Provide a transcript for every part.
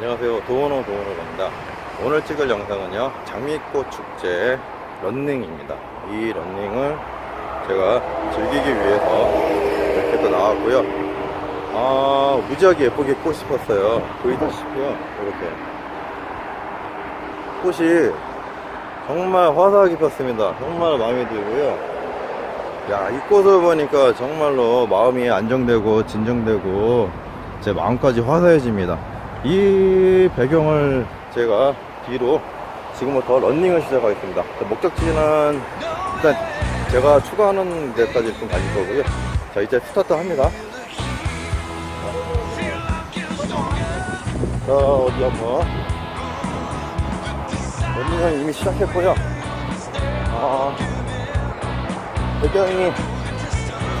안녕하세요. 도원호 도원호입니다. 오늘 찍을 영상은요 장미꽃 축제 런닝입니다. 이 런닝을 제가 즐기기 위해서 이렇게 또 나왔고요. 아 무지하게 예쁘게 꽃이 폈어요. 보이다시피요. 이렇게. 꽃이 정말 화사하게 폈습니다. 정말 마음에 들고요. 야, 이 꽃을 보니까 정말로 마음이 안정되고 진정되고 제 마음까지 화사해집니다. 이 배경을 제가 뒤로 지금부터 런닝을 시작하겠습니다. 목적지는 일단 제가 추가하는 데까지 좀 가질 거고요. 자, 이제 스타트 합니다. 자, 어디 한번. 런닝은 이미 시작했고요. 아, 배경이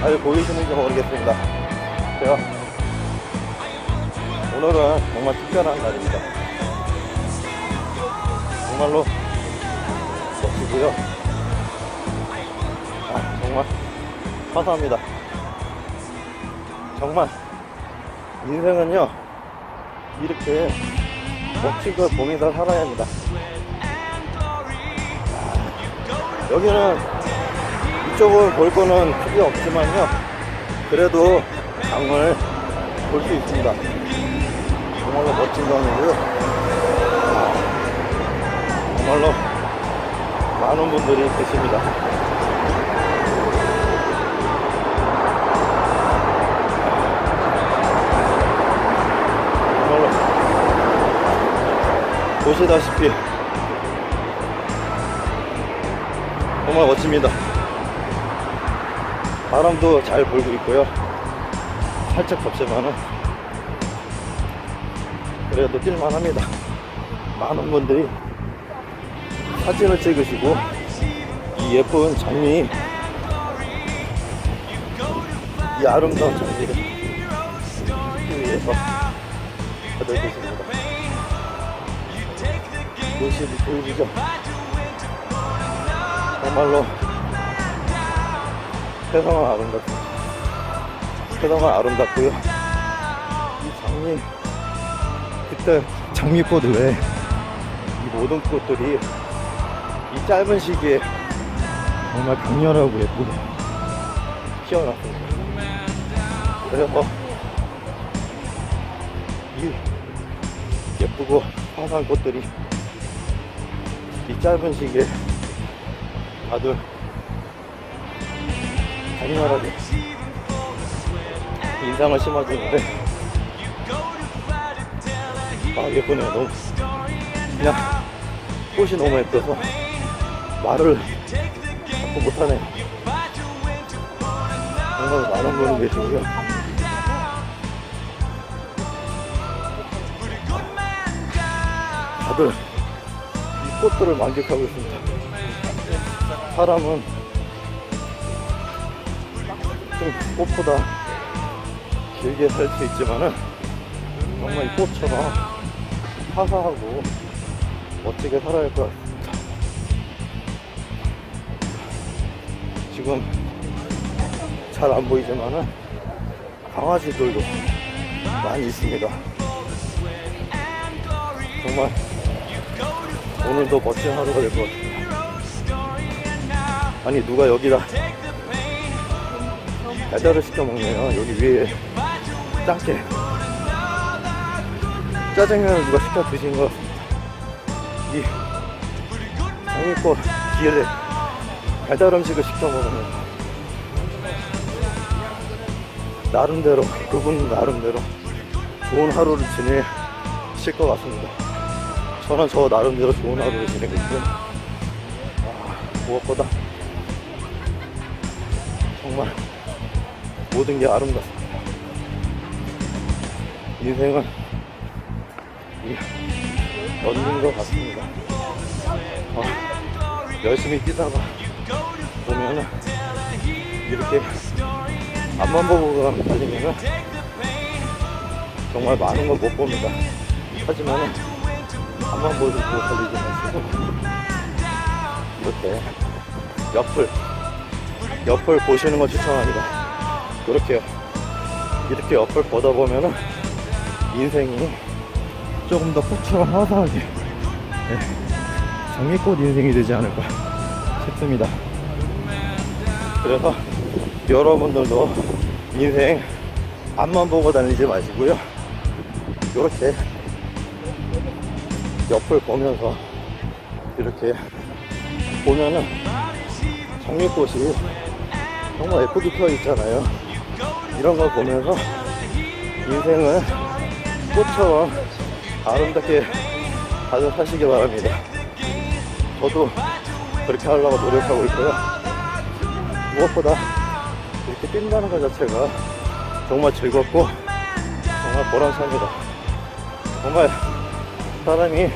잘 보이시는지 모르겠습니다. 제가 오늘은 정말 특별한 날입니다. 정말로 멋지고요. 아, 정말 화사합니다. 정말 인생은요 이렇게 걸 보면서 살아야 합니다. 아, 여기는 이쪽을 볼 거는 크게 없지만요. 그래도 강을 볼 수 있습니다. 정말로 멋진 강이고요. 정말로 많은 분들이 계십니다. 정말로 보시다시피 정말 멋집니다. 바람도 잘 불고 있고요. 살짝 덥지만은 그래도 뛸만 합니다. 많은 분들이 사진을 찍으시고 이 예쁜 장미 이 아름다운 장미를 위해서 다들 계십니다. 모습이 보이죠? 정말로 세상은 아름답습니다. 세상은 아름답고요. 이 장미, 그때 장미꽃 외에 이 모든 꽃들이 이 짧은 시기에 정말 강렬하고 예쁘게 피어났습니다. 그래서 이 예쁘고 화사한 꽃들이 이 짧은 시기에 다들 강렬하게 인상을 심어주는데 아 예쁘네요. 너무 그냥 꽃이 너무 예뻐서 말을 자꾸 못하네 정말 많은 분이 계시고요? 다들 이 꽃들을 만족하고 있습니다. 사람은 좀 꽃보다 길게 살 수 있지만은 정말 이 꽃처럼 화사하고 멋지게 살아야 할 것 같습니다. 지금 잘 안 보이지만은 강아지들도 많이 있습니다. 정말 오늘도 멋진 하루가 될 것 같습니다. 아니 누가 여기다 배달을 시켜 먹네요. 여기 위에 짱게 짜장면을 누가 시켜 드신 것 같습니다. 이 장미꽃 뒤에 배달 음식을 시켜 먹으면 나름대로 그분 나름대로 좋은 하루를 지내실 것 같습니다. 저는 저 나름대로 좋은 하루를 지내고 있고요. 아, 무엇보다 정말 모든 게 아름답습니다. 인생은 이 런닝 것 같습니다. 어, 열심히 뛰다가 보면은 이렇게 앞만 보고 달리면은 정말 많은 걸 못 봅니다. 하지만은 앞만 보고 달리지 마시고 이렇게 옆을 옆을 보시는 걸 추천합니다. 그렇게요. 이렇게 옆을 보다 보면은 인생이 조금 더 꽃처럼 화사하게 네, 장미꽃 인생이 되지 않을까 싶습니다. 그래서 여러분들도 인생 앞만 보고 다니지 마시고요. 이렇게 옆을 보면서 이렇게 보면은 장미꽃이 정말 예쁘게 펴 있잖아요. 이런 걸 보면서 인생은 꽃처럼 아름답게 다들 사시기 바랍니다. 저도 그렇게 하려고 노력하고 있고요. 무엇보다 이렇게 뛴다는 것 자체가 정말 즐겁고 정말 보람찹니다. 정말 사람이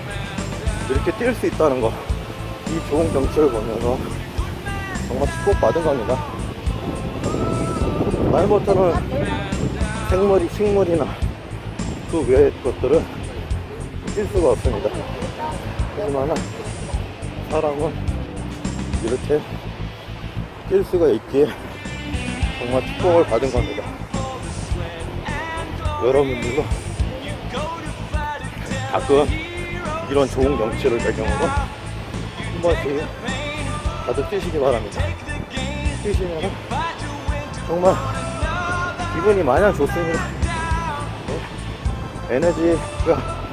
이렇게 뛸 수 있다는 거, 이 좋은 경치를 보면서 정말 축복받은 겁니다. 말 못하는 생물이, 식물이나 그 외의 것들은 뛸 수가 없습니다. 하지만 사람은 이렇게 뛸 수가 있기에 정말 축복을 받은 겁니다. 여러분들도 가끔 이런 좋은 경치를 배경으로 한 번씩 다들 뛰시기 바랍니다. 뛰시면 정말 기분이 마냥 좋습니다. 네. 에너지가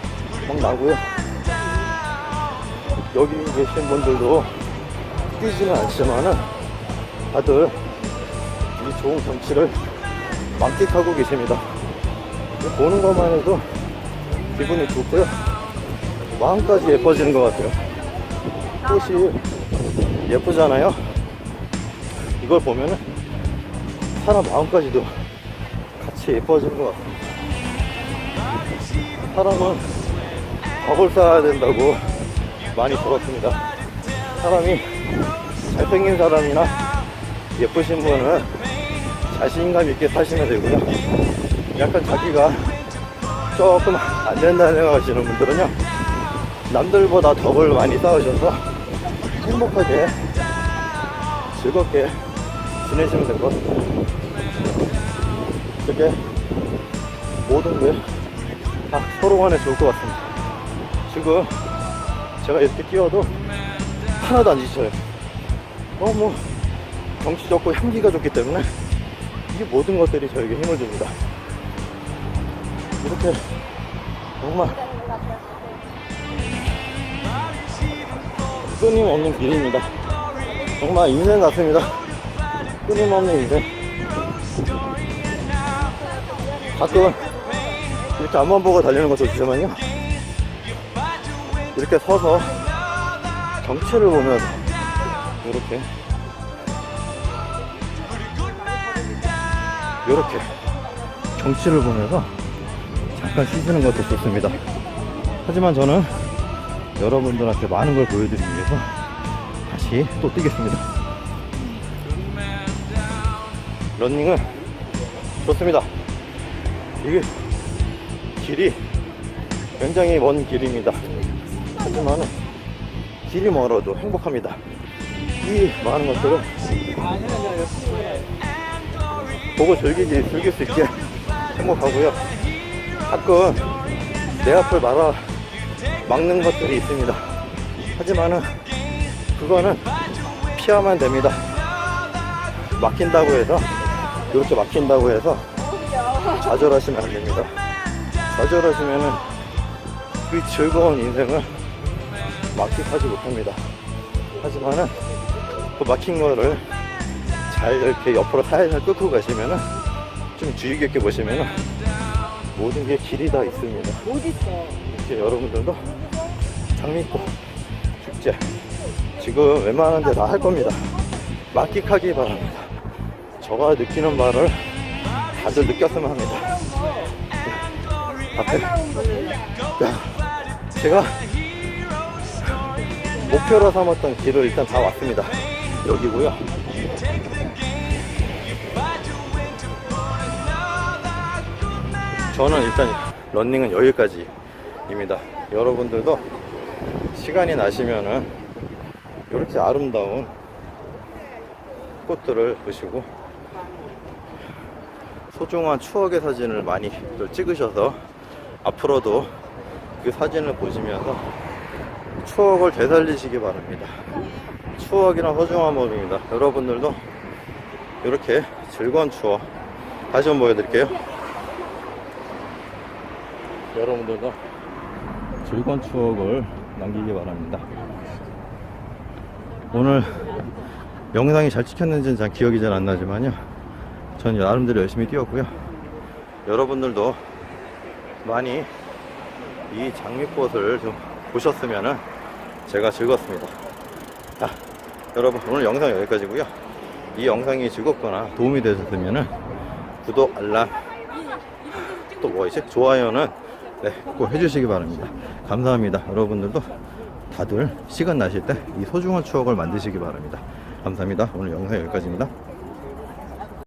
막 나고요. 여기 계신 분들도 뛰지는 않지만은 다들 이 좋은 경치를 만끽하고 계십니다. 보는 것만 해도 기분이 좋고요. 마음까지 예뻐지는 것 같아요. 꽃이 예쁘잖아요. 이걸 보면은 사람 마음까지도 같이 예뻐지는 것 같아요. 사람은 덕을 쌓아야 된다고 많이 들었습니다. 사람이 잘생긴 사람이나 예쁘신 분은 자신감 있게 사시면 되고요. 약간 자기가 조금 안 된다 생각하시는 분들은요. 남들보다 덕을 많이 쌓으셔서 행복하게 즐겁게 지내시면 될 것 같습니다. 이렇게 모든 게 다 서로 간에 좋을 것 같습니다. 지금 제가 이렇게 뛰어도 하나도 안 지쳐요. 너무 경치 좋고 향기가 좋기 때문에 이 모든 것들이 저에게 힘을 줍니다. 이렇게 정말 끊임없는 길입니다. 정말 인생 같습니다. 끊임없는 인생. 가끔은 이렇게 앞만 보고 달리는 것도 좋지만요. 이렇게 서서 경치를 보면서 이렇게 이렇게 경치를 보면서 잠깐 쉬시는 것도 좋습니다. 하지만 저는 여러분들한테 많은 걸 보여드리기 위해서 다시 또 뛰겠습니다. 런닝은 좋습니다. 이게 길이 굉장히 먼 길입니다. 하지만 길이 멀어도 행복합니다. 이 많은 것들을 보고 즐기기, 즐길 수 있게 행복하고요. 가끔 내 앞을 막아, 막는 것들이 있습니다. 하지만은 그거는 피하면 됩니다. 막힌다고 해서, 이렇게 막힌다고 해서 좌절하시면 안 됩니다. 좌절하시면은 그 즐거운 인생을 만끽하지 못합니다. 하지만은 그 막힌 거를 잘 이렇게 옆으로 살살 끌고 가시면은 좀 주의 깊게 보시면은 모든 게 길이 다 있습니다. 어딨어? 이렇게 여러분들도 장미꽃 축제 지금 웬만한 데 다 할 겁니다. 만끽하기 바랍니다. 저가 느끼는 바를 다들 느꼈으면 합니다. 앞에 야, 제가 목표로 삼았던 길을 일단 다 왔습니다. 여기고요. 저는 일단 런닝은 여기까지입니다. 여러분들도 시간이 나시면은 이렇게 아름다운 꽃들을 보시고 소중한 추억의 사진을 많이 또 찍으셔서 앞으로도 그 사진을 보시면서 추억을 되살리시기 바랍니다. 추억이란 소중한 법입니다. 여러분들도 이렇게 즐거운 추억 다시 한번 보여드릴게요. 여러분들도 즐거운 추억을 남기기 바랍니다. 오늘 영상이 잘 찍혔는지는 잘 기억이 잘 안 나지만요. 전 나름대로 열심히 뛰었고요. 여러분들도 많이 이 장미꽃을 좀 보셨으면은 제가 즐겁습니다. 자, 여러분 오늘 영상 여기까지고요. 이 영상이 즐겁거나 도움이 되셨으면은 구독, 알람, 또 뭐가 있지? 좋아요는 네, 꼭 해주시기 바랍니다. 감사합니다. 여러분들도 다들 시간 나실 때 이 소중한 추억을 만드시기 바랍니다. 감사합니다. 오늘 영상 여기까지입니다.